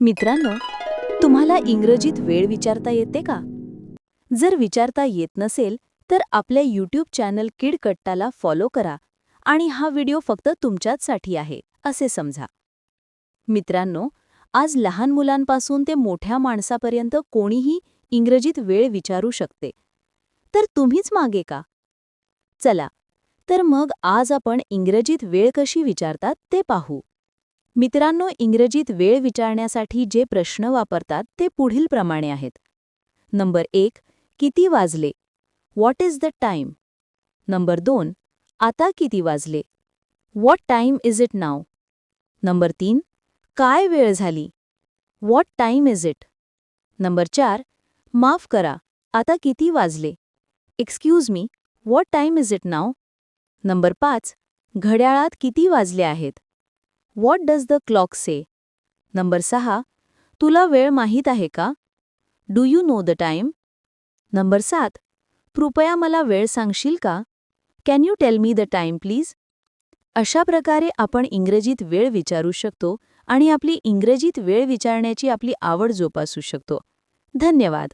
मित्रांनो तुम्हाला इंग्रजीत वेळ विचारता येते का? जर विचारता येत नसेल तर आपल्या यूट्यूब चॅनल किड कट्टाला फॉलो करा आणि हा व्हिडिओ फक्त तुमच्याचसाठी आहे असे समजा. मित्रांनो आज लहान मुलांपासून ते मोठ्या माणसापर्यंत कोणीही इंग्रजीत वेळ विचारू शकते. तर तुम्हीच मागे का? चला तर मग आज आपण इंग्रजीत वेळ कशी विचारतात ते पाहू. मित्रांनो इंग्रजीत वेळ विचारण्यासाठी जे प्रश्न वापरतात ते पुढीलप्रमाणे आहेत. नंबर एक किती वाजले? What is the time number दोन आता किती वाजले? What time is it now number तीन काय वेळ झाली? What time is it number चार माफ करा आता किती वाजले? Excuse me what time is it now number पाच घड्याळात किती वाजले आहेत? What does the clock say number सहा तुला वेळ माहीत आहे का? Do you know the time number सात कृपया मला वेळ सांगशील का? Can you tell me the time please अशा प्रकारे आपण इंग्रजीत वेळ विचारू शकतो आणि आपली इंग्रजीत वेळ विचारण्याची आपली आवड जोपासू शकतो. धन्यवाद.